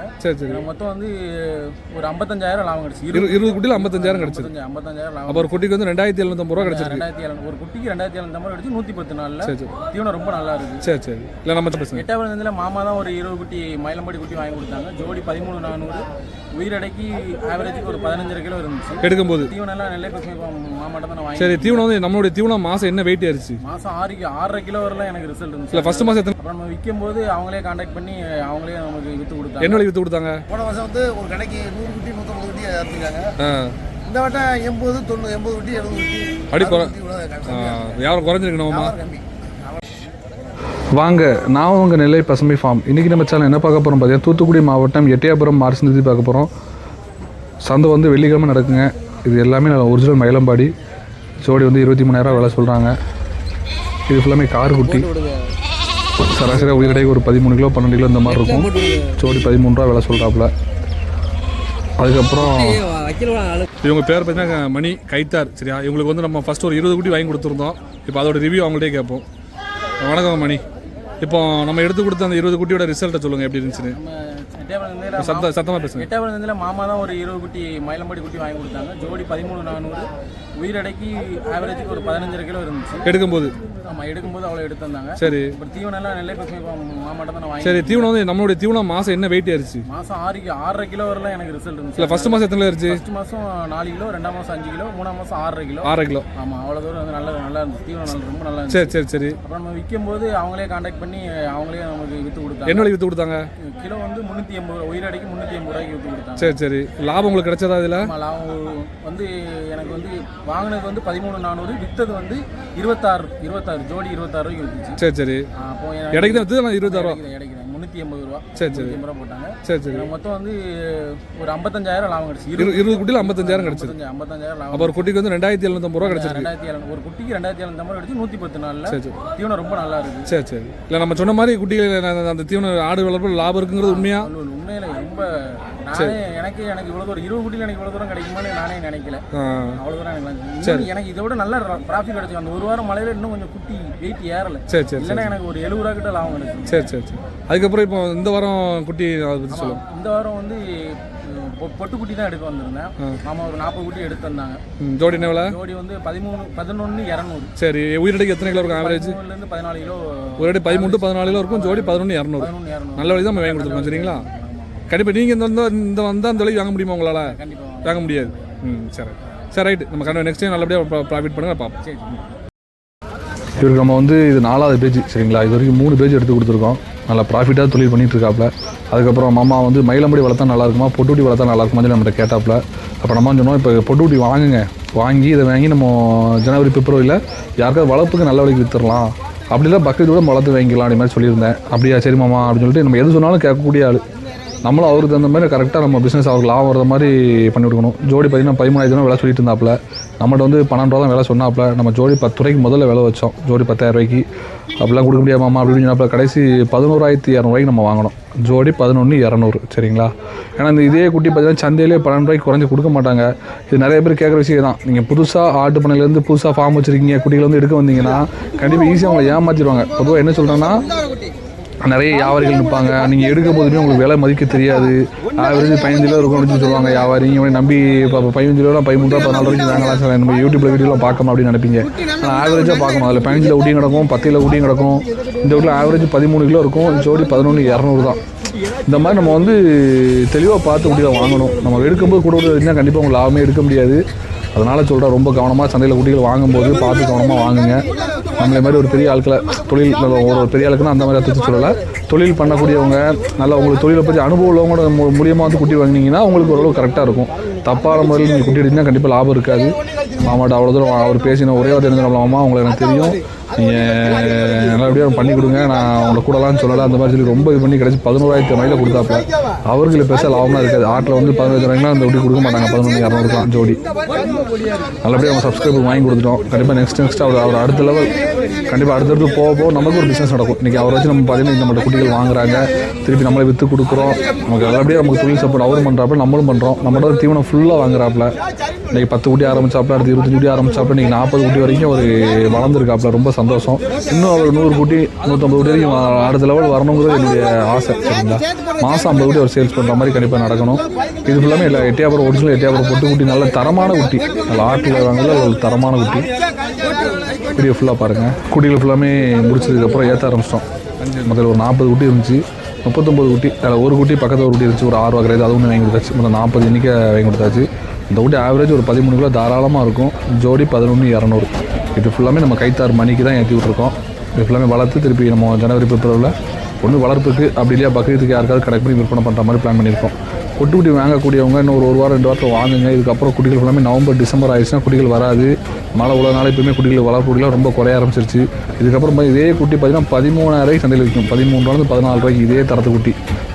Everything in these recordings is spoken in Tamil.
Yeah. சரி சரி. மொத்தம் வந்து ஒரு ஐம்பத்தஞ்சாயிரம் லாபம் கிடச்சி இரு இருபது குட்டியில் ஐம்பத்தஞ்சாயிரம் ஐம்பத்தஞ்சு ஐம்பத்தஞ்சாயிரம் லாபம் அப்போ ஒரு குட்டிக்கு வந்து ரெண்டாயிரத்தி எழுநூத்தம்பது ரூபா கிடச்சிருக்கு. ரெண்டாயிரத்தி ஏழு ஒரு குட்டிக்கு ரெண்டாயிரத்தி ஏழு கிடச்சி நூற்றி பத்து நாளில் சரி தீவனம் ரொம்ப நல்லா இருக்கு சரி சரி. இல்லை நம்ம பேசுங்க. எட்டாவது மாமா தான் ஒரு இருபது குட்டி மயிலம்படி குட்டி வாங்கி கொடுத்தாங்க. ஜோடி பதிமூணு நானூறு. உயிரடைக்கு ஆவரேஜுக்கு ஒரு பதினஞ்சரை கிலோ இருந்துச்சு. எடுக்கும்போது. தீவனம் எல்லாம் நெல்லை பசுமை மாமாட்ட தான் வாங்கி சரி தீவனம் வந்து நம்மளுடைய தீவனம் மாதம் என்ன வெயிட் ஆயிருச்சு மாதம் ஆறு ஆறரை கிலோ வரலாம் எனக்கு ரிசல்ட் இருந்துச்சு. இல்லை ஃபஸ்ட்டு மாதம் எத்தனை? அப்புறம் நம்ம விற்கும் போது அவங்களே காண்டாக்ட் பண்ணி அவங்களே நமக்கு விற்று கொடுத்தாங்க. என்ன வித்து கொடுத்தாங்க? போன வருஷம் வந்து ஒரு கடைக்கு நூறு குட்டி நூற்றம்பது குட்டி இறந்துருக்காங்க இந்த வட்டம் எண்பது தொண்ணூறு எண்பது குட்டி எழுபது குட்டி அடி. வியாபாரம் குறைஞ்சிருக்கு கம்மி. வாங்க நான் உங்கள் நெல்லை பசுமை ஃபார்ம் இன்றைக்கி நம்ம சேனல் என்ன பார்க்க போகிறோம் பார்த்தீங்கன்னா தூத்துக்குடி மாவட்டம் எட்டயபுரம் மார்ச் நிதி பார்க்க போகிறோம் சந்தை வந்து வெள்ளிக்கிழமை நடக்குங்க. இது எல்லாமே ஒரிஜினல் மயிலம்பாடி. ஜோடி வந்து இருபத்தி மூணாயிரம் விலை சொல்கிறாங்க இது ஃபுல்லாமே கார் குட்டி. சராசரியாக உயிரடைக்கு ஒரு பதிமூணு கிலோ பன்னெண்டு கிலோ இந்த மாதிரி இருக்கும். ஜோடி பதிமூணு ரூபா விலை சொல்கிறாப்புல அதுக்கப்புறம் இவங்க பேர் பார்த்தீங்கன்னா மணி கைத்தார் சரியா? இவங்களுக்கு வந்து நம்ம ஃபர்ஸ்ட் ஒரு இருபது குட்டி வாங்கி கொடுத்துருந்தோம். இப்போ அதோட ரிவ்யூ அவங்கள்ட்டே கேட்போம். வணக்கம் மணி. இப்போ நம்ம எடுத்து கொடுத்த அந்த இருபது குட்டியோட ரிசல்ட்டை சொல்லுங்கள் எப்படி இருந்துச்சுன்னு. வந்து சத்த சத்தமாக பேசுங்க. எட்டாவது மாமா தான் ஒரு இருபது குட்டி மயிலம்படி குட்டி வாங்கி கொடுத்தாங்க. ஜோடி பதிமூணு நானூறு. உயிரடைக்கு ஆவரேஜுக்கு ஒரு பதினஞ்சரை கிலோ இருந்துச்சு. எடுக்கும்போது? ஆமாம் எடுக்கும்போது அவ்வளோ எடுத்து வந்தாங்க சரி. அப்புறம் தீவனம் எல்லாம் நெல்லை பசுமை மாமாட்ட தான் வாங்கி சரி தீவனம் வந்து நம்மளுடைய தீவனம் மாதம் என்ன வெயிட் ஆயிருச்சு மாதம் ஆறு ஆறரை கிலோ வரலாம் எனக்கு ரிசல்ட் இல்லை இருந்துச்சு ஃபர்ஸ்ட் மாதம் எத்தனை ஆயிருச்சு ஃபர்ஸ்ட் மாதம் நாலு கிலோ ரெண்டாம் மாதம் அஞ்சு கிலோ மூணாம் மாதம் ஆறரை கிலோ. ஆறரை கிலோ. ஆமாம் அவ்வளோ தூரம் வந்து நல்லா நல்லா இருந்துச்சு. தீவனம் நல்லா ரொம்ப நல்லா இருந்துச்சு. சரி சரி. சரி அப்புறம் நம்ம விற்கும் போது அவங்களே காண்டாக்ட் பண்ணி அவங்களே நமக்கு விற்று கொடுத்தாங்க. என்ன வித்து கொடுத்தாங்க? கிலோ வந்து முந்நூற்றி எண்பது ரூபா உயிரடைக்கு முந்நூற்றி எண்பது ரூபாய்க்கு விற்று கொடுத்தாங்க. சரி சரி. லாபம் உங்களுக்கு கிடைச்சதா இதில்? லாபம். வந்து எனக்கு வந்து வாங்கினது வந்து பதிமூணு நானூறு விற்றது வந்து இருபத்தாறு இருபத்தாறு ஜோடி இருபத்தாறு ரூபாய்க்கு விற்றுச்சு சரி சரி. அப்போ இடைக்கு தான் வித்து நான் இருபத்தாயிரம் எனக்கு இடைக்கு முந்நூற்றி எண்பது ரூபா. சரி சரி. எண்பது ரூபா போட்டாங்க. சரி சரி. மொத்தம் வந்து ஒரு ஐம்பத்தஞ்சாயிரம் லாபம் கிடச்சி இரு இருபது குட்டியில் ஐம்பத்தஞ்சாயிரம் ஐம்பத்தஞ்சு ஐம்பத்தஞ்சாயிரம் லாபம் ஒரு குட்டிக்கு வந்து ரெண்டாயிரத்தி எழுநூத்தம்பது ரூபா கிடச்சிருக்கு. ரெண்டாயிரத்தி ஏழு ஒரு குட்டிக்கு ரெண்டாயிரத்தி ஏழு கிடச்சி நூற்றி பத்து நாளில் தீவனம் ரொம்ப நல்லா இருக்கு சரி சரி. இல்லை நம்ம சொன்ன மாதிரி குட்டிகள் அந்த- தீவன ஆடு வளர்ப்பு லாபம் இருக்குங்கிறது உண்மையா? அது ஒரு உண்மையில ரொம்ப நானே எனக்கு எனக்கு இவ்வளோ தூரம் இருபது குட்டியில் எனக்கு இவ்வளோ தூரம் கிடைக்குமான்னு நானே நினைக்கல. அவ்வளோ தூரம் எனக்கு எனக்கு இதை விட நல்ல ப்ராஃபிட் கிடைச்சு அந்த ஒரு வாரம் மழையில இன்னும் கொஞ்சம் குட்டி வெயிட் ஏறல. சரி சரி இல்லைன்னா எனக்கு ஒரு எழுபது ரூபா கிட்ட லாபம் கிடைச்சு சரி சரி சரி. அதுக்கப்புறம் இப்போ இந்த வாரம் குட்டி சொல்லுங்கள் இந்த வாரம் வந்து பொட்டு குட்டி தான் எடுக்க வந்திருந்தேன். மாமா ஒரு நாற்பது குட்டி எடுத்து வந்தாங்க ஜோடி என்ன ஜோடி வந்து பதிமூணு பதினொன்று இரநூறு. சரி உயிரடைக்கு எத்தனை கிலோ இருக்கும் ஆவரேஜ் பதினாலு கிலோ ஒரு அடி பதிமூணு பதினாலு கிலோ இருக்கும் ஜோடி பதினொன்று இரநூறு. நல்ல வழி தான் வாங்கி கொடுத்துருக்கோம் சரிங்களா? கண்டிப்பாக நீங்கள் இந்த வந்து இந்த வந்தால் அந்த விலைக்கு வாங்க முடியுமா உங்களால்? கண்டிப்பாக வாங்க முடியாது. ம் சரி. சரி ரைட்டு நம்ம கண்டிப்பாக நெக்ஸ்ட் டைம் நல்லபடியாக ப்ராஃபிட் பண்ணுங்க பார்ப்போம். இவருக்கு நம்ம வந்து இது நாலாவது பேஜ் சரிங்களா? இது வரைக்கும் மூணு பேஜ் எடுத்து கொடுத்துருக்கோம். நல்லா ப்ராஃபிட்டாக தொழில் பண்ணிட்டு இருக்காப்ல அதுக்கப்புறம் மாமா வந்து மயிலம்படி வளர்த்தா நல்லா இருக்குமா? பொட்டுக்குட்டி வளர்த்தா நல்லா இருக்குமா சொல்லி நம்மகிட்ட கேட்டாப்ல அப்போ நம்ம சொன்னோம் இப்போ பொட்டுக்குட்டி வாங்குங்க. வாங்கி இதை வாங்கி நம்ம ஜனவரி பிப்ரவரியில் யாருக்காவது வளர்ப்புக்கு நல்ல விலைக்கு வித்துடலாம். அப்படி இல்லை பக்கத்து கூட வளர்த்து வாங்கிக்கலாம் அப்படி மாதிரி சொல்லியிருந்தேன். அப்படியா சரி மாமா அப்படின்னு சொல்லிட்டு நம்ம எது சொன்னாலும் கேட்கக்கூடிய ஆள். நம்மளும் அவருக்கு தகுந்த மாதிரி கரெக்டாக நம்ம பிஸ்னஸ் அவருக்கு லாபம் வர மாதிரி பண்ணி கொடுக்கணும். ஜோடி பார்த்தீங்கன்னா பதிமூணாயிரத்தி ரூபா விலை சொல்லிட்டு இருந்தாப்புல நம்மகிட்ட வந்து பன்னெண்டு ரூபா தான் விலை சொன்னாப்புல நம்ம ஜோடி பத்து ரூபாய்க்கு முதல்ல விலை வச்சோம். ஜோடி பத்தாயிரம் ரூபாய்க்கு. அப்படிலாம் கொடுக்க முடியாமாம்மா அப்படின்னு சொன்னாப்புல கடைசி பதினோராயிரத்தி இரநூறுவாய்க்கு நம்ம வாங்கினோம். ஜோடி பதினொன்று இரநூறு. சரிங்களா? ஏன்னா இந்த இதே குட்டி பார்த்தீங்கன்னா சந்தையிலே பன்னெண்டு ரூபாய்க்கு குறைஞ்சி கொடுக்க மாட்டாங்க. இது நிறைய பேர் கேட்குற விஷயம் தான். நீங்கள் புதுசாக ஆட்டு பண்ணையிலேருந்து புதுசாக ஃபார்ம் வச்சுருக்கீங்க குட்டிகள் வந்து எடுக்க வந்தீங்கன்னா கண்டிப்பாக ஈஸியாக அவங்களை ஏமாற்றிடுவாங்க பொதுவாக என்ன சொல்கிறேன்னா நிறைய வியாபாரிகள் நிற்பாங்க. நீங்கள் எடுக்கும் போதுமே உங்களுக்கு விலை மதிக்க தெரியாது. ஆவரேஜ் பதினஞ்சு ரூபா இருக்கும் அப்படின்னு சொல்லுவாங்க. வியாபாரி இவனை நம்பி இப்போ பதினஞ்சு ரூபா பதிமூணு ரூபா பதினாலு ரூபாய்க்கு வாங்கலாம் சார். நம்ம யூடியூப்ல வீடியோலாம் பார்க்கணும் அப்படின்னு நினைப்பீங்க. ஆனால் ஆவரேஜாக பார்க்கணும். அதில் பதினஞ்சில் ஊட்டியும் கிடக்கும் பத்தில் ஊட்டியும் கிடக்கும். இந்த வீட்டில் ஆவரேஜ் பதிமூணு கிலோ இருக்கும். ஜோடி பதினொன்று இரநூறு தான். இந்த மாதிரி நம்ம வந்து தெளிவாக பார்த்து முடியாத வாங்கணும். நம்ம எடுக்கும்போது கூட இருந்தால் கண்டிப்பாக உங்களுக்கு லாபமே எடுக்க முடியாது. அதனால் சொல்கிறேன் ரொம்ப கவனமாக சந்தையில் குட்டிகள் வாங்கும்போது பார்த்து கவனமாக வாங்குங்க. நம்மளே மாதிரி ஒரு பெரிய ஆட்களை தொழில் ஒரு பெரிய ஆளுக்குன்னா அந்த மாதிரி அர்த்தத்தை சொல்லலை. தொழில் பண்ணக்கூடியவங்க நல்லா உங்களுக்கு தொழிலை பற்றி அனுபவம் உள்ளவங்களோட மூ- வந்து குட்டி வாங்கினீங்கன்னா உங்களுக்கு ஓரளவு கரெக்டாக இருக்கும். தப்பான முறையில் நீங்கள் குட்டி எடுத்தீங்கன்னா கண்டிப்பாக லாபம் இருக்காது. மாமாட்ட அவ்வளோ தூரம் அவர் பேசின ஒரே ஒரு தெரிஞ்ச மாமா எனக்கு தெரியும். நீங்கள் நல்லபடியாக பண்ணி கொடுங்க. நான் உங்களை கூடலாம்னு சொல்லலை. அந்த மாதிரி சொல்லி ரொம்ப இது பண்ணி கிடச்சி பதினோராயிரத்தி ரூபாயில் கொடுத்தாப்புல. அவர்களுக்கு பெருசாக லாபம்லாம் இருக்காது. ஆட்டில் வந்து பதினஞ்சு ரூபாய்க்குலாம் அந்த குட்டி கொடுக்க மாட்டாங்க. பதினொன்று இரநூறுலாம் ஜோடி. நல்லபடியாக அவங்க சப்ஸ்கிரைபர் வாங்கி கொடுத்துட்டோம். கண்டிப்பாக நெக்ஸ்ட் நெக்ஸ்ட் அவர் அவர் அடுத்த லெவல் கண்டிப்பாக அடுத்தடுத்து போக போக நமக்கு ஒரு பிஸ்னஸ் நடக்கும். இன்றைக்கி அவரை வச்சு நம்ம பார்த்தீங்கன்னா குட்டி குட்டிகள் வாங்குறாங்க. திருப்பி நம்மளே விற்று கொடுக்குறோம். நமக்கு நல்லபடியாக நமக்கு தொழில் சப்போர்ட் அவரும் பண்ணுறாப்புல நம்மளும் பண்ணுறோம் நம்மளோட தீவனம் ஃபுல்லாக வாங்குறாப்புல. இன்னைக்கு பத்து குட்டி ஆரம்பிச்சாப்புல அடுத்து இருபத்தஞ்சு குட்டி ஆரம்பிச்சாப்புல இன்னைக்கு நாற்பது குட்டி வரைக்கும் ஒரு வளர்ந்துருக்காப்புல. ரொம்ப சந்தோஷம். இன்னும் அவர் நூறு குட்டி நூற்றம்பது குட்டி வரைக்கும் அடுத்த லெவல் வரணுங்கிறது என்னுடைய ஆசை சரிங்களா? மாதம் ஐம்பது குட்டி அவர் சேல்ஸ் பண்ணுற மாதிரி கண்டிப்பாக நடக்கணும். இது ஃபுல்லாமே இல்லை எட்டியாபுரம் ஒரிஜினல் எட்டியாபுரம் பொட்டு குட்டி நல்ல தரமான குட்டி. நல்ல ஆட்டில் வாங்கல ஒரு தரமான குட்டி. வீடியோ ஃபுல்லாக பாருங்கள் குட்டிகள் ஃபுல்லாமே முடிச்சதுக்கப்புறம் ஏற்ற ஆரம்பிச்சிட்டோம். முதல்ல ஒரு நாற்பது குட்டி இருந்துச்சு. முப்பத்தொம்பது குட்டி அதில் ஒரு குட்டி பக்கத்தில் ஒரு குட்டி இருந்துச்சு. ஒரு ஆறு வகை அது ஒன்று வாங்கி கொடுத்தாச்சு. மொத்தம் நாற்பது எண்ணிக்கை வாங்கி கொடுத்தாச்சு. இந்த குட்டி ஆவரேஜ் ஒரு பதிமூணு கிலோ தாராளமாக இருக்கும். ஜோடி பதினொன்று இரநூறு. இது ஃபுல்லாமே நம்ம கைத்தாறு மணிக்கு தான் ஏற்றி விட்ருக்கோம் இது ஃபுல்லாமே வளர்த்து திருப்பி நம்ம ஜனவரி பிப்ரவரியில் ஒன்று வளர்ப்புக்கு அப்படி இல்லையா பக்ரீத்துக்கு யாருக்காவது கனெக்ட் பண்ணி விற்பனை பண்ணுற மாதிரி பிளான் பண்ணியிருக்கோம். குட்டி குட்டி வாங்கக்கூடியவங்க இன்னும் ஒரு ஒரு வாரம் ரெண்டு வாரத்தில் வாங்குங்க. இதுக்கப்புறம் குட்டிகள் ஃபுல்லாமே நவம்பர் டிசம்பர் ஆயிடுச்சுன்னா குட்டிகள் வராது. மழை உள்ள நாள் எப்பவுமே குட்டிகள் வளர்ப்பு ரொம்ப குறைய ஆரம்பிச்சிருச்சு. இதுக்கப்புறம் இதே குட்டி பார்த்தீங்கன்னா பதிமூணாயிரம் சந்தையில் விற்கும். பதிமூணு ரூபாய் பதினாலு ரூபாய்க்கு இதே தரத்து குட்டி.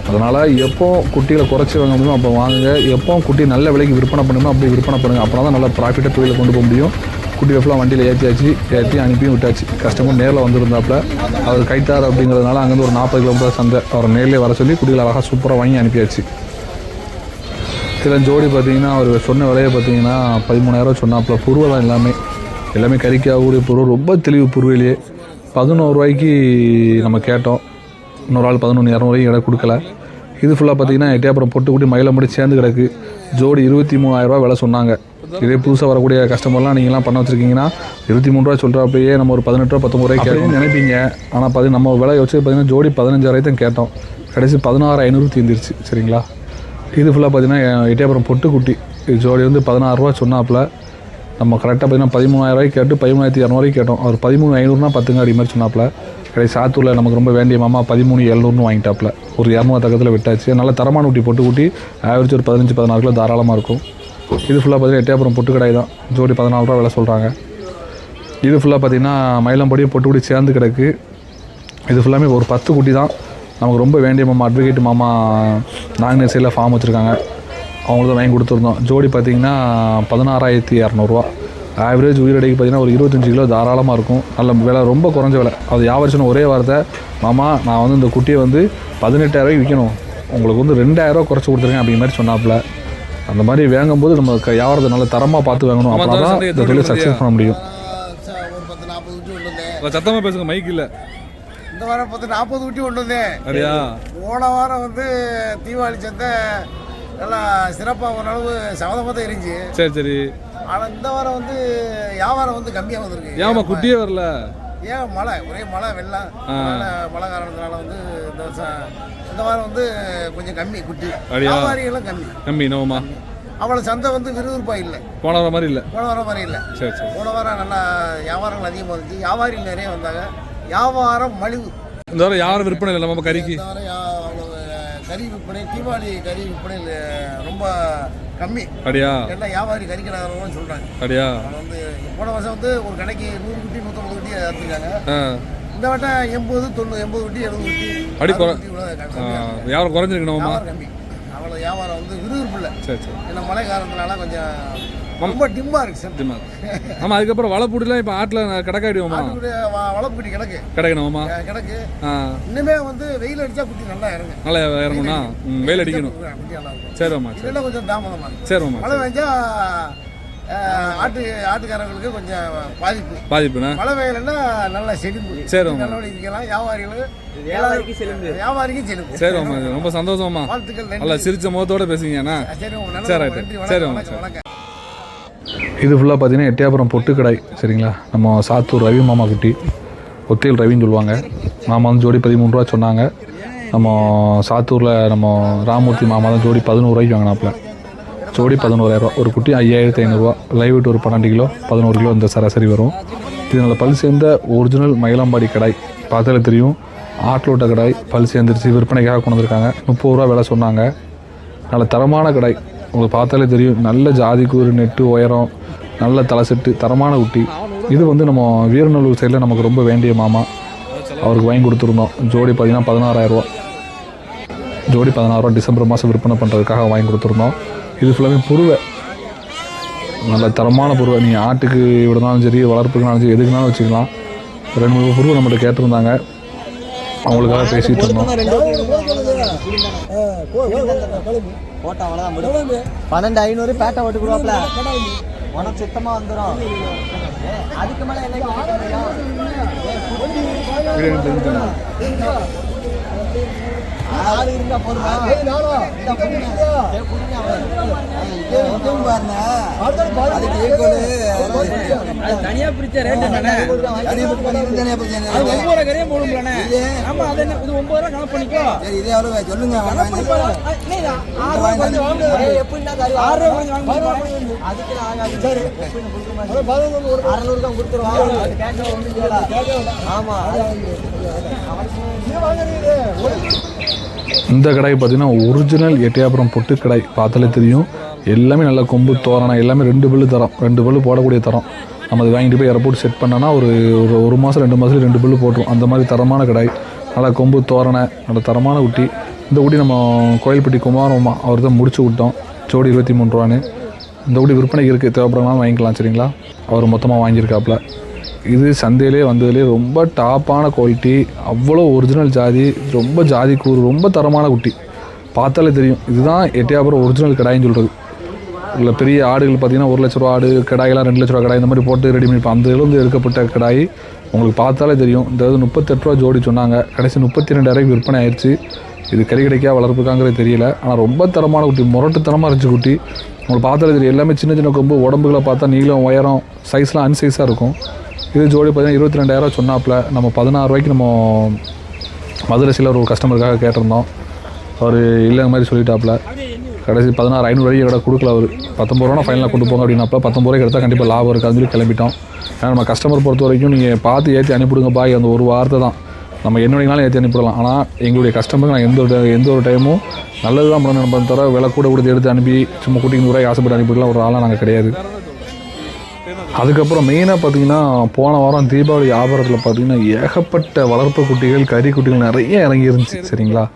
அதனால் எப்போ குட்டிகளை குறைச்சி வாங்க முடியுமோ அப்போ வாங்குங்க. எப்போ குட்டி நல்ல விலைக்கு விற்பனை பண்ணணுமோ அப்படி விற்பனை பண்ணுங்கள் அப்புறம் தான் நல்ல ப்ராஃபிட்டாக தொழிலை கொண்டு போக முடியும். குட்டியை ஃபுல்லாக வண்டியில் ஏற்றியாச்சு ஏற்றி அனுப்பியும் விட்டாச்சு. கஷ்டமும் நேரில் வந்திருந்தாப்புல அவர் கைத்தார் அப்படிங்கிறதுனால அங்கேருந்து ஒரு நாற்பது கிலோமீட்டர் சந்தை. அவர் நேரில் வர சொல்லி குட்டிகளை அழகாக சூப்பராக வாங்கி அனுப்பியாச்சு. இதில் ஜோடி பார்த்தீங்கன்னா அவர் சொன்ன விலையை பார்த்தீங்கன்னா பதிமூணாயிரம் சொன்னாப்புல. புருவம் தான் எல்லாமே எல்லாமே கறிக்காகக்கூடிய புருவம் ரொம்ப தெளிவு புருவிலேயே பதினோரு ரூபாய்க்கு நம்ம கேட்டோம். இன்னொரு ஆள் பதினொன்று இரநூறுவாய்க்கு இடம் கொடுக்கல. இது ஃபுல்லாக பார்த்தீங்கன்னா எட்டியாப்புறம் பொட்டு குட்டி மயிலை மட்டும் சேர்ந்து கிடக்கு. ஜோடி இருபத்தி மூணாயிரரூவா விலை சொன்னாங்க. இதே புதுசாக வரக்கூடிய கஸ்டமர்லாம் நீங்களாம் பண்ண வச்சுருக்கீங்கன்னா இருபத்தி மூணு ரூபா சொல்கிறப்பயே நம்ம ஒரு பதினெட்டு ரூபா பத்தொம்பது ரூபாய்க்கு கேட்கணும்னு நினைப்பீங்க. ஆனால் பதி நம்ம விலை வச்சு பார்த்தீங்கன்னா ஜோடி பதினஞ்சாயிரம் தான் கேட்டோம். கடைசி பதினாறு ஐநூறு தீர்ந்துருச்சு சரிங்களா? இது ஃபுல்லாக பார்த்தீங்கன்னா எட்டியாபுரம் பொட்டு குட்டி இது ஜோடி வந்து பதினாறுரூவா சொன்னாப்புல. நம்ம கரெக்டாக பார்த்தீங்கன்னா பதிமூணாயிரம் ரூபாய்க்கு கேட்டு பதிமூணாயிரத்தி இரநூறுவாய்க்கு கேட்டோம். அவர் பதிமூணு ஐநூறுனா பத்துங்க அடி மாதிரி சொன்னாப்புல. கடை சாத்தூரில் நமக்கு ரொம்ப வேண்டிய மாமா பதிமூணு எழுநூறுனு வாங்கிட்டாப்புல. ஒரு இரநூறு தக்கத்தில் விட்டாச்சு. நல்ல தரமான குட்டி பொட்டு குட்டி ஆவரேஜ் ஒரு பதினஞ்சு பதினாறு கிலோ தாராளமாக இருக்கும். இது ஃபுல்லாக பார்த்தீங்கன்னா எட்டியாபுரம் பொட்டு கடை தான். ஜோடி பதினாலு ரூபா விலை சொல்கிறாங்க இது ஃபுல்லாக பார்த்தீங்கன்னா மயிலம்படியும் பொட்டுக்குடி சேர்ந்து கிடக்கு. இது ஃபுல்லாமே ஒரு பத்து குட்டி தான். நமக்கு ரொம்ப வேண்டிய மாமா அட்வொகேட் மாமா நாங்கநேர் சைடில் ஃபார்ம் வச்சுருக்காங்க. அவங்களுக்கு தான் வாங்கி கொடுத்துருந்தோம். ஜோடி பார்த்தீங்கன்னா பதினாறாயிரத்தி இரநூறுவா ஆவரேஜ் உயிரடைக்கு பார்த்தீங்கன்னா ஒரு இருபத்தஞ்சி கிலோ தாராளமாக இருக்கும். நல்ல விலை ரொம்ப குறைஞ்ச விலை. அது வியாபாரம் ஒரே வார்த்தை. மாமா நான் வந்து இந்த குட்டியை வந்து பதினெட்டாயிரரூவாய்க்கு விற்கணும் உங்களுக்கு வந்து ரெண்டாயிரரூவா குறைச்சி கொடுத்துருக்கேன் அப்படிங்கிற மாதிரி சொன்னாப்புல. அந்த மாதிரி வாங்கும்போது நம்ம க- வியாபாரத்தை நல்ல தரமாக பார்த்து வாங்கணும். அப்போ தான் இந்த தொழிலை சக்ஸஸ் பண்ண முடியும். ச- ஒரு பத்து நாற்பது குட்டி கொண்டு வந்தேன் சத்தமாக பேசுங்க மைக் இல்லை. இந்த வாரம் பத்து நாற்பது குட்டி கொண்டு வந்தேன். அப்படியா? போன வாரம் வந்து தீபாவளி சந்தை நல்லா சிறப்பாக ஓரளவு சமதமாக தான் இருந்துச்சு. சரி சரி. ஆனால் இந்த வாரம் வந்து வியாபாரம் வந்து கம்மியாக வந்திருக்கு. ஏமா குட்டியே வரல? ஏன் மழை? ஒரே மழை வெள்ளம். மழை காரணத்தினால வந்து இந்த வருஷம் இந்த வாரம் வந்து கொஞ்சம் கம்மி குட்டி? வியாபாரிகளும் கம்மி. கம்மி நோமா அவ்வளோ சந்தை வந்து விறுவிறுப்பாக இல்லை. போன வர மாதிரி இல்லை? போன வாரம் மாதிரி இல்லை. சரி சரி. போன வாரம் நல்லா வியாபாரங்கள் அதிகமாக இருந்துச்சு. வியாபாரிகள் நிறைய வந்தாங்க. வியாபாரம் மலிவு. இந்த வாரம் யாரும் விற்பனை இல்லை? நம்ம கறிக்கு. வாரம் கறி விற்பனை தீபாவளி கறி விற்பனை ரொம்ப கம்மி. அப்படியா? எல்லாம் வியாபாரி கறிக்கிறாங்கன்னு சொல்கிறாங்க அப்படியா? வந்து போன வருஷம் வந்து ஒரு கடைக்கு நூறு குட்டி நூற்றம்பது குட்டி அறுத்துருக்காங்க. இந்த வட்டம் எண்பது தொண்ணூறு எண்பது குட்டி எழுபது குட்டி அடி. வியாபாரம் குறைஞ்சிருக்கு நோமா வியாபாரம் கம்மி. அவ்வளோ வியாபாரம் வந்து விறுவிறுப்பு இல்லை சரி சரி. ஏன்னா மழை காரணத்தினால கொஞ்சம் ரொம்ப டிம்மாக இருக்கு சார். நிச்சயமா. ஆமா அதுக்கப்புறம் வளப்பூடிலாம் இப்போ ஆட்டில் கிடக்காயிடுவோமா? ஆட்டுக்குடைய வ- வளர்ப்பு குட்டி கிடக்கு. கிடைக்கணுமா கிடக்கு. இன்னுமே வந்து வெயில் அடிச்சா குட்டி நல்லா இறங்கும். நல்லா இறங்கணும்னா ம் வெயில் அடிக்கணும். சரிம்மா சரி. இதெல்லாம் கொஞ்சம் தாமதமாக சரிம்மா மழை பெஞ்சா ஆட்டு ஆட்டுக்காரங்களுக்கு கொஞ்சம் பாதிப்பு. பாதிப்புண்ணா மழை பெய்யலைன்னா நல்லா செழிப்பு. சரிம்மா. நல்லபடி இருக்கலாம் வியாபாரிகள் வியாபாரிக்கு செழிப்பு வியாபாரிக்கும் செழிப்பு சரிம்மா ரொம்ப சந்தோஷமா வாழ்த்துக்கள் நல்லா சிரிச்ச முகத்தோட பேசுங்கண்ணா சரி சரி, சரி, சரி. வணக்கம் இது ஃபுல்லாக பார்த்தீங்கன்னா எட்டியாபுரம் பொட்டுக்கடை சரிங்களா? நம்ம சாத்தூர் ரவி மாமா குட்டி ஒத்தையில் ரவின்னு சொல்லுவாங்க. மாமா வந்து ஜோடி பதிமூணு ரூபா சொன்னாங்க. நம்ம சாத்தூரில் நம்ம ராமூர்த்தி மாமா தான் ஜோடி பதினோரு ரூபாய்க்கு வாங்கினாப்புல. ஜோடி பதினோராயிரரூவா ஒரு குட்டி ஐயாயிரத்தி ஐநூறுரூவா லைவ் வெயிட் ஒரு பன்னெண்டு கிலோ பதினோரு கிலோ இந்த சராசரி வரும். இதனால் பல் சேர்ந்த ஒரிஜினல் மயிலாம்பாடி கடாய். பார்த்தாலே தெரியும். ஆட்லோட்ட கடாய் பல் சேர்ந்துருச்சு. விற்பனைக்காக கொண்டு வந்திருக்காங்க முப்பது ரூபா விலை சொன்னாங்க. நல்ல தரமான கடாய். உங்களுக்கு பார்த்தாலே தெரியும். நல்ல ஜாதி கூறு நெட்டு உயரம் நல்ல தலைசெட்டு தரமான குட்டி. இது வந்து நம்ம வீரநல்லூர் சைடில் நமக்கு ரொம்ப வேண்டிய மாமா. அவருக்கு வாங்கி கொடுத்துருந்தோம். ஜோடி பார்த்திங்கன்னா பதினாறாயிரரூவா ஜோடி பதினாறுரூவா டிசம்பர் மாதம் விற்பனை பண்ணுறதுக்காக வாங்கி கொடுத்துருந்தோம். இது ஃபுல்லாமே புருவை நல்ல தரமான புருவை நீங்கள் ஆட்டுக்கு விடனாலும் சரி வளர்ப்புக்குனாலும் சரி எதுக்குனாலும் வச்சுக்கலாம் ரெண்டு மூணு புருவை நம்மகிட்ட கேட்டிருந்தாங்க அவங்களுக்காக பேசிகிட்டு இருந்தோம் பன்னெண்டு ஐநூறு பேட்டை ஓட்டு கொடுவாப்ல உனக்கு சுத்தமா வந்துடும் அதுக்கு மேல என்ன ஆறு இருந்தா பிடிச்ச ரேட்டு தனியா பிடிச்சு இது தனியா பிடிச்சு என்ன ரேட்டு? ஒம்பது கரையே போடும்லண்ணே இது ஆமாம் அது என்ன இது ஒம்பது ரூபா கணக்கு பண்ணிக்கோ. சரி இதே எவ்வளவு சொல்லுங்க எப்படின்னா இந்த கடாய் பார்த்தீங்கன்னா ஒரிஜினல் எட்டியாபுரம் பொட்டு கடாய். பார்த்தாலே தெரியும். எல்லாமே நல்லா கொம்பு தோரணம் எல்லாமே ரெண்டு பல்லு தரோம். ரெண்டு பல்லு போடக்கூடிய தரம். நம்ம அதை வாங்கிட்டு போய் ஏர்போர்ட் செட் பண்ணோன்னா ஒரு ஒரு ஒரு மாதம் ரெண்டு மாதத்துல ரெண்டு பல்லு போட்டுரும். அந்த மாதிரி தரமான கடாய். நல்லா கொம்பு தோரணை நல்ல தரமான குட்டி இந்த குட்டி நம்ம கோயில்பட்டி குமாரம்மா அவர் தான் முடிச்சு விட்டோம் ஜோடி இருபத்தி மூணு ரூபான்னு. இந்த குட்டி விற்பனைக்கு இருக்குது தேவைப்படுறனாலும் வாங்கிக்கலாம் சரிங்களா? அவர் மொத்தமாக வாங்கியிருக்காப்புல. இது சந்தையிலே வந்ததுலேயே ரொம்ப டாப்பான குவாலிட்டி அவ்வளோ ஒரிஜினல் ஜாதி ரொம்ப ஜாதி கூறு ரொம்ப தரமான குட்டி. பார்த்தாலே தெரியும். இதுதான் எட்டையாபுரம் ஒரிஜினல் கடாயின்னு சொல்கிறது இல்லை பெரிய ஆடுகள் பார்த்தீங்கன்னா ஒரு லட்ச ரூபா ஆடு கடாயெல்லாம் ரெண்டு லட்ச ரூபா கடாய் இந்த மாதிரி போட்டு ரெடி அந்த இருந்து எடுக்கப்பட்ட கடாய். உங்களுக்கு பார்த்தாலே தெரியும். இந்த இது முப்பத்தெட்டு ரூபா ஜோடி சொன்னாங்க. கடைசி முப்பத்தி ரெண்டாயிரம் விற்பனை ஆயிடுச்சு இது கறி கிடைக்கா வளர்ப்புக்காங்கிறது தெரியல. ஆனால் ரொம்ப தரமான குட்டி முரட்டுத்தனமாக இருந்துச்சு குட்டி. உங்களுக்கு பார்த்தாலே தெரியும். எல்லாமே சின்ன சின்ன கொம்பு உடம்புகளை பார்த்தா நீளம் உயரம் சைஸ்லாம் அன்சைஸாக இருக்கும். இது ஜோடி பார்த்தீங்கன்னா இருபத்தி ரெண்டாயிரம் சொன்னாப்புல. நம்ம பதினாறு ரூபாய்க்கு நம்ம மதுரை ஒரு கஸ்டமருக்காக கேட்டிருந்தோம். அவர் இல்லைங்க மாதிரி சொல்லிட்டாப்புல. கடைசி பதினாறு ஐநூறு வரைக்கும் கூட கொடுக்கல அவர். பத்தொம்பது ரூபா ஃபைனலாக கொண்டு போங்க அப்படின்னாப்ப பத்தொம்பது ரூபாய்க்கு எடுத்தால் கண்டிப்பாக லாபம் இருக்காதுன்னு சொல்லி கிளம்பிட்டோம். ஏன்னா நம்ம கஸ்டமர் பொறுத்த வரைக்கும் நீங்கள் பார்த்து ஏற்றி அனுப்பிவிடுங்க பாய் அந்த ஒரு வார்த்தை தான். நம்ம என்ன வேணாலும் ஏற்றி அனுப்பிடலாம் ஆனால் எங்களுடைய கஸ்டமருக்கு நான் எந்த ஒரு எந்த ஒரு டைமும் நல்லது தான் பண்ணணும் நம்ம தவிர விலை கூட கொடுத்து எடுத்து அனுப்பி சும்மா கூட்டிங்க ரூபாய் ஆசைப்பட்டு அனுப்பிடலாம் ஒரு ஆளாக நாங்கள் கிடையாது. அதுக்கப்புறம் மெயினாக பார்த்தீங்கன்னா போன வாரம் தீபாவளி வியாபாரத்தில் பார்த்தீங்கன்னா ஏகப்பட்ட வளர்ப்பு குட்டிகள் கறி குட்டிகள் நிறைய இறங்கி இருந்துச்சு சரிங்களா?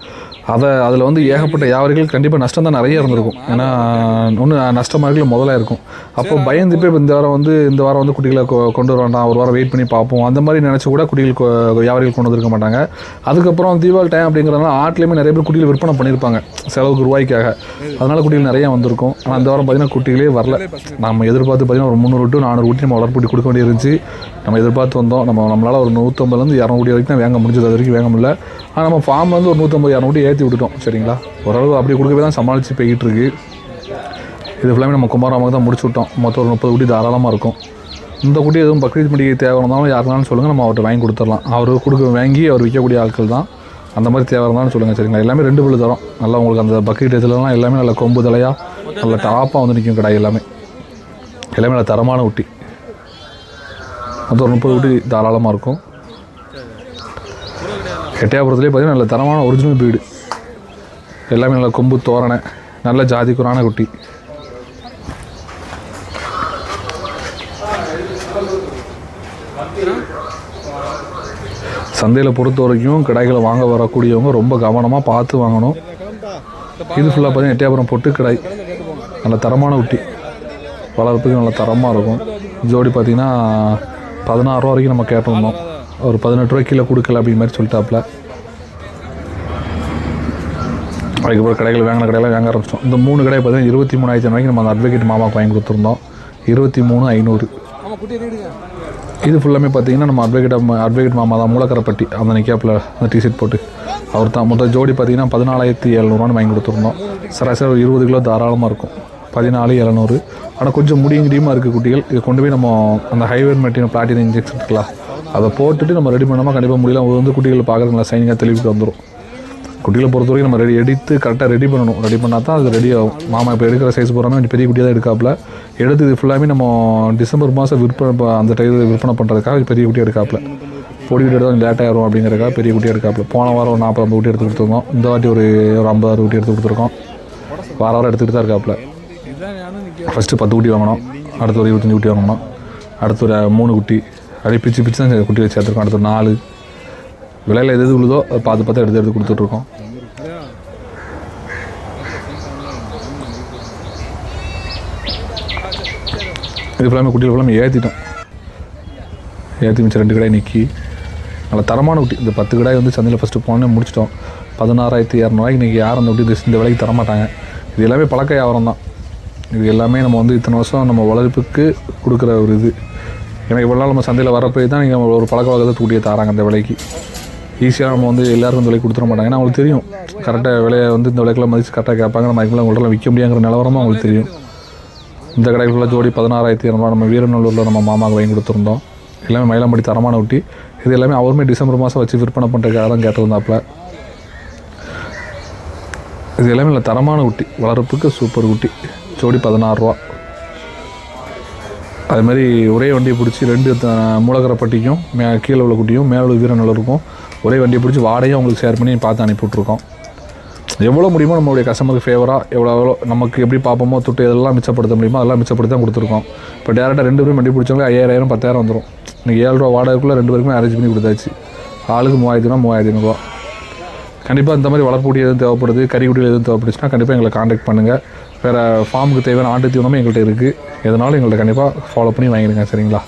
அதை அதில் வந்து ஏகப்பட்ட வியாபாரிகள் கண்டிப்பாக நஷ்டம் தான் நிறைய இருந்திருக்கும். ஏன்னா ஒன்று நஷ்டமாக முதலாக இருக்கும். அப்போ பயந்து போய் இப்போ இந்த வாரம் வந்து இந்த வாரம் வந்து குட்டிகளை கொ- கொண்டு வர வேண்டாம். ஒரு வாரம் வெயிட் பண்ணி பார்ப்போம். அந்த மாதிரி நினச்சி கூட குட்டிகள் கொ- வியாபாரிகள் கொண்டு வந்திருக்க மாட்டாங்க. அதுக்கப்புறம் தீபாவளி டைம் அப்படிங்கிறதுனால ஆட்லேயுமே நிறைய பேர் குட்டிகள் விற்பனை பண்ணியிருப்பாங்க செலவுக்கு ரூபாய்க்காக. அதனால் குட்டிகள் நிறைய வந்திருக்கும். ஆனால் இந்த வாரம் பார்த்தீங்கன்னா குட்டிகளே வரல. நம்ம எதிர்பார்த்து பார்த்தீங்கன்னா ஒரு முந்நூறு டு நானூறு ஊட்டி நம்ம வளர்ப்பு கொடுக்க வேண்டியிருந்துச்சு நம்ம எதிர்பார்த்து வந்தோம். நம்ம நம்மளால் ஒரு நூற்றம்பதுலேருந்து இரநூறு குட்டி வரைக்கும் தான் வேங்க முடிஞ்சது. அது வரைக்கும் வேங்க முடியல. ஆனால் நம்ம ஃபார்ம் வந்து ஒரு நூற்றம்பது இரநூறு குட்டி ஏற்றி விட்டுட்டோம். சரிங்களா? ஓரளவு அப்படி கொடுக்கவே தான் சமாளித்து போய்கிட்டு இருக்கு. இது ஃபுல்லாமே நம்ம குமாரமாக தான் முடிச்சு விட்டோம். மொத்தம் ஒரு முப்பது குட்டி தாராளமாக இருக்கும். இந்த குட்டி எதுவும் பக்ரீத் பண்டிகை தேவை இருந்தாலும் யாருனாலும் சொல்லுங்கள் நம்ம அவர்கிட்ட வாங்கி கொடுத்துடலாம். அவர் கொடுக்க வாங்கி அவர் விற்கக்கூடிய ஆட்கள் தான். அந்த மாதிரி தேவை இருந்தாலும் சொல்லுங்கள் சரிங்களா? எல்லாமே ரெண்டு பல்லு தரோம். நல்லா உங்களுக்கு அந்த பக்ரீட் இதுலலாம் எல்லாமே நல்ல கொம்பு தலையாக நல்ல டாப்பாக வந்து நிற்கும் கடை எல்லாமே. எல்லாமே நல்ல தரமான குட்டி மொத்தம் ஒரு முப்பது குட்டி தாராளமாக இருக்கும். எட்டயபுரத்துலேயே பார்த்தீங்கன்னா நல்ல தரமான ஒரிஜினல் பீடு எல்லாமே நல்ல கொம்பு தோரணை நல்ல ஜாதிக்குறான குட்டி. சந்தையில் பொறுத்த வரைக்கும் கடைகளை வாங்க வரக்கூடியவங்க ரொம்ப கவனமாக பார்த்து வாங்கணும். இது ஃபுல்லாக பார்த்தீங்கன்னா எட்டயபுரம் பொட்டு கடை. நல்ல தரமான குட்டி. வளர்ப்புக்கு நல்ல தரமாக இருக்கும். ஜோடி பார்த்தீங்கன்னா பதினாறு ரூபா வரைக்கும் நம்ம கேட்டிருந்தோம் ஒரு பதினெட்டு ரூபாய் கீழே கொடுக்கல அப்படிங்கிற மாதிரி சொல்லிட்டாப்புல. அதுக்கப்புறம் கடைகள் வாங்கின கடையில் வாங்க ஆரம்பிச்சிட்டோம். இந்த மூணு கடை பார்த்தீங்கன்னா இருபத்தி மூணாயிரத்தி வரைக்கும் நம்ம அந்த அட்வொகேட் மாமாவுக்கு வாங்கி கொடுத்துருந்தோம். இருபத்தி மூணு ஐநூறு. இது ஃபுல்லாமே பார்த்தீங்கன்னா நம்ம அட்வொகேட் அட்வொகேட் மாமா தான் மூலக்கரைப்பட்டி. அந்த நிற்காப்பில் அந்த டிஷர்ட் போட்டு. அவர் தான் மொத்தம் ஜோடி பார்த்தீங்கன்னா பதினாலாயிரத்தி எழுநூறுவான்னு வாங்கி கொடுத்துருந்தோம். சராசரி ஒரு இருபது கிலோ தாராளமாக இருக்கும். பதினாலு இரநூறு. ஆனால் கொஞ்சம் முடியுங்கிடியுமா இருக்குது குட்டிகள். இதை கொண்டு போய் நம்ம அந்த ஹைவேர் மெட்டீரியல் பிளாட்டின் இன்ஜெக்ஷன் இருக்கலாம் அதை போட்டுட்டு நம்ம ரெடி பண்ணாமல் கண்டிப்பாக முடியல அது வந்து குட்டிகள் பார்க்குறது நல்லா சைனிங்காக தெளிவுக்கு வந்துடும் குட்டிகளை பொறுத்த வரைக்கும் நம்ம ரெடி எடுத்து கரெக்டாக ரெடி பண்ணணும். ரெடி பண்ணால் தான் அது ரெடி ஆகும். மாமா இப்போ எடுக்கிற சைஸ் போகிறாமே கொஞ்சம் பெரிய குட்டியாக தான் எடுக்காப்புல. எடுத்து இது ஃபுல்லாமே நம்ம டிசம்பர் மாதம் விற்பனை அந்த டைத்தில் விற்பனை பண்ணுறதுக்காக பெரிய குட்டியாக எடுக்காப்புல. பொடி குட்டி எடுத்தால் லேட் ஆகிரும் அப்படிங்கிறதுக்காக பெரிய குட்டியாக எடுக்காப்புல. போன வாரம் ஒரு நாற்பது குட்டி எடுத்து கொடுத்துருந்தோம். இந்த வாட்டி ஒரு ஒரு ஐம்பது அறுபது குட்டி எடுத்து கொடுத்துருக்கோம். வார வாரம் எடுத்துக்கிட்டு தான் இருக்காப்புல. ஃபஸ்ட்டு பத்து குட்டி வாங்கினோம் அடுத்து ஒரு இருபத்தஞ்சி குட்டி வாங்கினோம் அடுத்து ஒரு மூணு குட்டி. அப்படியே பிச்சு பிச்சு தான் குட்டி வச்சு சேர்த்துருக்கோம். அடுத்து ஒரு நாலு. விலையில் எது எது விழுதோ அதை பார்த்து பார்த்து எடுத்து எடுத்து கொடுத்துட்ருக்கோம். இது ஃபுல்லாமே குட்டியில் ஃபுல்லாமே ஏற்றிட்டோம் ஏற்றி மிச்சம் ரெண்டு கடை நிற்கி நல்ல தரமான குட்டி. இந்த பத்து கிடாய் வந்து சந்தையில் ஃபஸ்ட்டு போனே முடிச்சிட்டோம். பதினாறாயிரத்தி இரநூறுவாய்க்கு இன்றைக்கி யாரும் அந்த குட்டி இந்த விலைக்கு தரமாட்டாங்க. இது எல்லாமே பழக்க வியாபாரம் தான் இது எல்லாமே நம்ம வந்து இத்தனை வருஷம் நம்ம வளர்ப்புக்கு கொடுக்குற ஒரு இது. ஏன்னா இவ்வளோ நாள் நம்ம சந்தையில் வரப்போ தான் நீங்கள் ஒரு பழக்க வழக்கத்தை தூட்டியை தராங்க அந்த விலைக்கு. ஈஸியாக நம்ம வந்து எல்லாருக்கும் இந்த விலைக்கு கொடுத்துட மாட்டாங்க. ஏன்னா அவங்களுக்கு தெரியும். கரெக்டாக விலையை வந்து இந்த விலைக்கெல்லாம் மதித்து கரெக்டாக கேட்பாங்க. நம்ம அதுக்குள்ள உங்கள்கிட்ட விற்க முடியாங்கிற நிலவரமாக அவங்களுக்கு தெரியும். இந்த கடைக்குள்ள ஜோடி பதினாறாயிரத்தி இரநூறுவா நம்ம வீரநல்லூரில் நம்ம மாமாவுக்கு வாங்கி கொடுத்துருந்தோம். எல்லாமே மயிலாம்படி தரமான ஊட்டி. இது எல்லாமே அவருமே டிசம்பர் மாதம் வச்சு விற்பனை பண்ணுறதுக்காக தான் கேட்டிருந்தாப்புல. இது எல்லாமே இல்லை தரமான ஊட்டி. வளர்ப்புக்கு சூப்பர் ஊட்டி. ஜோடி பதினாறுரூவா அது மாதிரி ஒரே வண்டியை பிடிச்சி ரெண்டு த- மூலகரப்பட்டிக்கும் மே கீழே உள்ள குட்டியும் மேலே உள்ள வீரநல்லூருக்கும் ஒரே வண்டியை பிடிச்சி வாடகையும் அவங்களுக்கு ஷேர் பண்ணி பார்த்து அனுப்பிவிட்ருக்கோம் எவ்வளோ முடியுமோ நம்மளுடைய கஸ்டமருக்கு ஃபேவராக எவ்வளோ எவ்வளோ நமக்கு எப்படி பார்ப்போமோ தொட்டு எதெல்லாம் மிச்சப்படுத்த முடியுமோ அதெல்லாம் மிச்சப்படுத்தி தான் கொடுத்துருக்கோம். இப்போ டேரெக்டாக ரெண்டு பேரும் வண்டி பிடிச்சவங்க ஐயாயிரம் பத்தாயிரம் வந்துடும் இன்றைக்கி ஏழு ரூபா வாடகைக்குள்ளே ரெண்டு பேருக்குமே அரேஞ்ச் பண்ணி கொடுத்தாச்சு. ஆளுக்கு மூவாயிரத்தி ரூபா மூவாயிரத்தி ஐநூறுரூவா கண்டிப்பாக இந்த மாதிரி வளர்ப்புக்குடி எதுவும் தேவைப்படுது கறிக்குடியில் எதுவும் தேவைப்படுச்சுன்னா கண்டிப்பாக எங்களை காண்டாக்ட் பண்ணுங்கள் வேறு ஃபார்முக்கு தேவையான ஆண்டு தீவனமும் எங்கள்கிட்ட இருக்குது எதனாலும் எங்கள்கிட்ட கண்டிப்பாக ஃபாலோ பண்ணி வாங்கிடுங்க சரிங்களா?